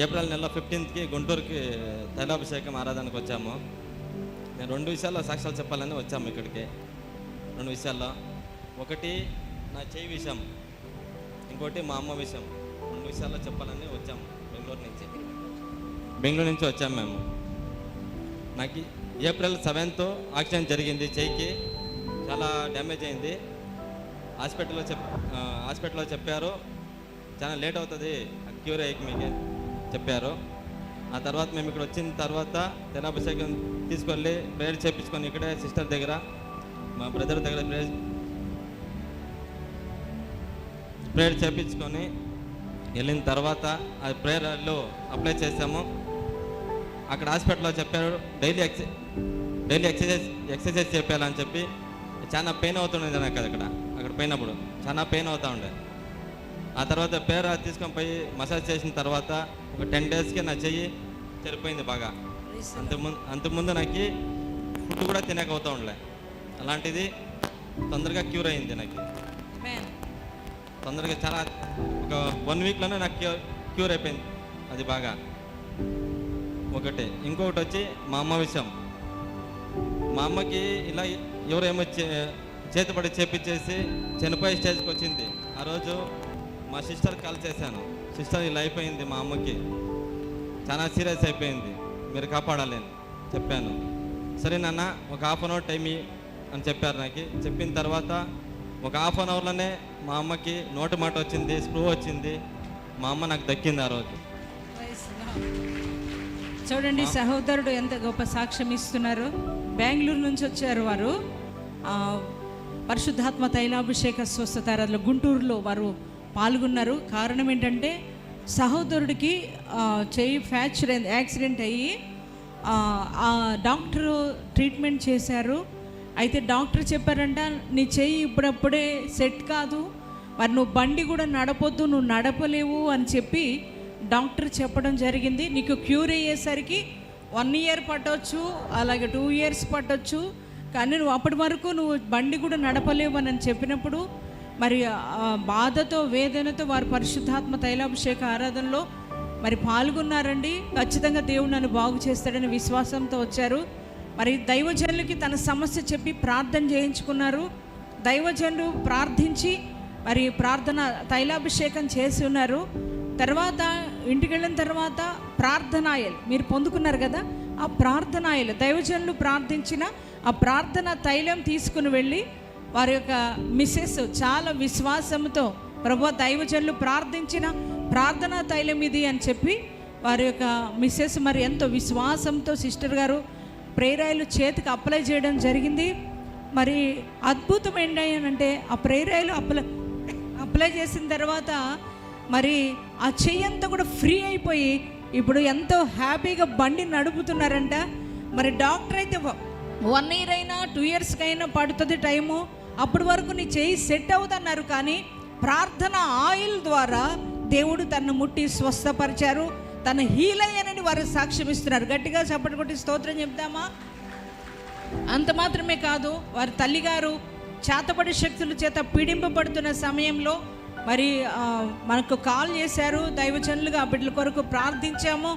April నెల ఫిఫ్టీన్త్కి గుంటూరుకి తైలాభిషేకం ఆరాధనకు వచ్చాము. నేను రెండు విషయాల్లో సాక్ష్యాలు చెప్పాలని వచ్చాము ఇక్కడికి. రెండు విషయాల్లో. ఒకటి నా చేయి విషయం ఇంకోటి మా అమ్మ విషయం రెండు విషయాల్లో చెప్పాలని వచ్చాము బెంగళూరు నుంచి. బెంగళూరు నుంచి వచ్చాము మేము. నాకు ఏప్రిల్ సెవెంత్ యాక్సిడెంట్ జరిగింది చెయ్యికి చాలా డ్యామేజ్ అయింది. హాస్పిటల్లో చెప్ హాస్పిటల్లో చెప్పారు. చాలా లేట్ అవుతుంది క్యూర్ అయ్యి మీకు. చెప్పారు. ఆ తర్వాత మేము ఇక్కడ వచ్చిన తర్వాత తెనాభిషేకం తీసుకెళ్ళి ప్రేయర్ చేయించుకొని ఇక్కడే సిస్టర్ దగ్గర మా బ్రదర్ దగ్గర ప్రేయర్ ప్రేయర్ చేపించుకొని వెళ్ళిన తర్వాత ఆ ప్రేయర్లో అప్లై చేసాము అక్కడ హాస్పిటల్లో చెప్పారు daily ex daily exercise exercise చెప్పాలని చెప్పి. చాలా పెయిన్ అవుతుండేది నాకు అక్కడ అక్కడ పోయినప్పుడు. చాలా పెయిన్ అవుతూ ఉండే. ఆ తర్వాత పేర తీసుకొని పోయి మసాజ్ చేసిన తర్వాత ఒక టెన్ డేస్కి నా చెయ్యి చెడిపోయింది బాగా. అంతకుముందు అంతకుముందు నాకు ఫుడ్ కూడా తినక అవుతూ ఉండలే అలాంటిది తొందరగా క్యూర్ అయింది నాకు. తొందరగా చాలా ఒక వన్ వీక్లోనే నాకు క్యూర్ క్యూర్ అయిపోయింది అది బాగా. ఒకటి. ఇంకొకటి వచ్చి మా అమ్మ విషయం. మా అమ్మకి ఇలా ఎవరేమో చే చేతిపడి చేపించేసి చనిపోయే స్టేజ్కి వచ్చింది. ఆ రోజు మా సిస్టర్ కాల్ చేశాను. సిస్టర్ ఇలా అయిపోయింది మా అమ్మకి. చాలా సీరియస్ అయిపోయింది. మీరు కాపాడాలి అని చెప్పాను. సరే నాన్న ఒక హాఫ్ అన్ అవర్ టైం అని చెప్పారు నాకు. చెప్పిన తర్వాత ఒక హాఫ్ అన్ అవర్లోనే మా అమ్మకి నోటి మాట వచ్చింది స్ప్రూ వచ్చింది. మా అమ్మ నాకు దక్కింది ఆ రోజు. చూడండి సహోదరుడు ఎంత గొప్ప సాక్ష్యం ఇస్తున్నారు. బెంగళూరు నుంచి వచ్చారు వారు. పరిశుద్ధాత్మ తైలాభిషేక స్వస్థతారాధన గుంటూరులో వారు పాల్గొన్నారు. కారణం ఏంటంటే సహోదరుడికి చేయి చెయ్యి ఫ్రాక్చర్ అయింది యాక్సిడెంట్ అయ్యి ఆ, ట్రీట్మెంట్ చేశారు. అయితే డాక్టర్ చెప్పారంట నీ చెయ్యి ఇప్పుడప్పుడే సెట్ కాదు. మరి నువ్వు బండి కూడా నడపొద్దు నువ్వు నడపలేవు అని చెప్పి డాక్టర్ చెప్పడం జరిగింది. నీకు క్యూర్ అయ్యేసరికి వన్ ఇయర్ పట్టవచ్చు అలాగే టూ ఇయర్స్ పట్టవచ్చు కానీ నువ్వు అప్పటి వరకు నువ్వు బండి కూడా నడపలేవు అని చెప్పినప్పుడు మరి బాధతో వేదనతో వారు పరిశుద్ధాత్మ తైలాభిషేక ఆరాధనలో మరి పాల్గొన్నారండి. ఖచ్చితంగా దేవుడు నన్ను బాగు చేస్తాడని విశ్వాసంతో వచ్చారు. మరి దైవజనులకి తన సమస్య చెప్పి ప్రార్థన చేయించుకున్నారు. దైవజనులు ప్రార్థించి మరి ప్రార్థన తైలాభిషేకం చేసి ఉన్నారు. తర్వాత ఇంటికి వెళ్ళిన తర్వాత ప్రార్థనాయలు మీరు పొందుకున్నారు కదా ఆ ప్రార్థనాయలు దైవజనులు ప్రార్థించిన ఆ ప్రార్థన తైలం తీసుకుని వెళ్ళి వారి యొక్క మిస్సెస్ చాలా విశ్వాసంతో ప్రభు దైవజనులు ప్రార్థించిన ప్రార్థనా తైలం ఇది అని చెప్పి వారి యొక్క మిస్సెస్ మరి ఎంతో విశ్వాసంతో సిస్టర్ గారు ప్రేరాయిలు చేతికి అప్లై చేయడం జరిగింది. మరి అద్భుతం ఏంటంటే ఆ ప్రేరాయిలు అప్లై అప్లై చేసిన తర్వాత మరి ఆ చెయ్యంతా కూడా ఫ్రీ అయిపోయి ఇప్పుడు ఎంతో హ్యాపీగా బండి నడుపుతున్నారంట. మరి డాక్టర్ అయితే వన్ ఇయర్ అయినా టూ ఇయర్స్కి అయినా పడుతుంది టైము. అప్పటి వరకు నీ చేయి సెట్ అవుతున్నారు కానీ ప్రార్థన ఆయిల్ ద్వారా దేవుడు తన్ను ముట్టి స్వస్థపరిచారు. తన హీల్ అయ్యానని వారు సాక్ష్యం ఇస్తున్నారు. గట్టిగా చప్పటి కొట్టి స్తోత్రం చెప్దామా అంత మాత్రమే కాదు వారి తల్లిగారు చేతపడి శక్తుల చేత పీడింపబడుతున్న సమయంలో మరి మనకు కాల్ చేశారు. దైవజనులుగా బిడ్డల కొరకు ప్రార్థించాము.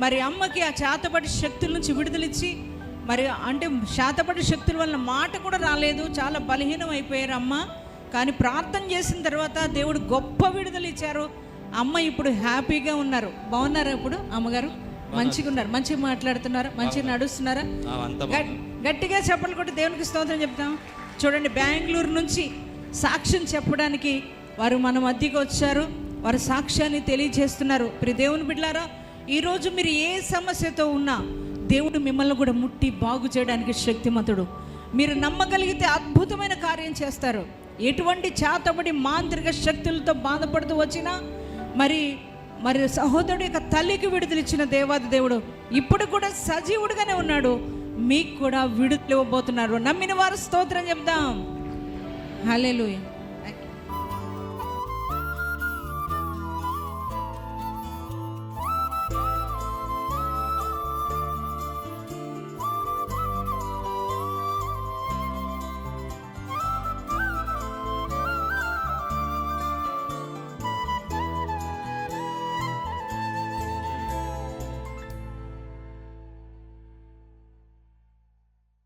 మరి అమ్మకి ఆ చేతపడి శక్తుల నుంచి విడుదలిచ్చి మరి అంటే శాతపడి శక్తుల వల్ల మాట కూడా రాలేదు చాలా బలహీనం అయిపోయారు అమ్మ. కానీ ప్రార్థన చేసిన తర్వాత దేవుడు గొప్ప విడుదల ఇచ్చారు. అమ్మ ఇప్పుడు హ్యాపీగా ఉన్నారు. బాగున్నారా ఇప్పుడు అమ్మగారు? మంచిగా ఉన్నారు. మంచిగా మాట్లాడుతున్నారా మంచిగా నడుస్తున్నారా. గట్టిగా చెప్పలు కొట్టి దేవునికి స్తోత్రం చెప్తాం. చూడండి బెంగళూరు నుంచి సాక్ష్యం చెప్పడానికి వారు మన మధ్యకి వచ్చారు. వారు సాక్ష్యాన్ని తెలియజేస్తున్నారు. ప్రి దేవుని బిడ్డారా ఈరోజు మీరు ఏ సమస్యతో ఉన్నా దేవుడు మిమ్మల్ని కూడా ముట్టి బాగు చేయడానికి శక్తిమంతుడు. మీరు నమ్మగలిగితే అద్భుతమైన కార్యం చేస్తారు. ఎటువంటి చేతబడి మాంత్రిక శక్తులతో బాధపడుతూ వచ్చినా మరి మరి సహోదరుడు యొక్క తల్లికి విడుదలిచ్చిన దేవాది దేవుడు ఇప్పుడు కూడా సజీవుడుగానే ఉన్నాడు. మీకు కూడా విడుదల ఇవ్వబోతున్నారు. నమ్మిన వారు స్తోత్రం చెప్దాం. హల్లెలూయా.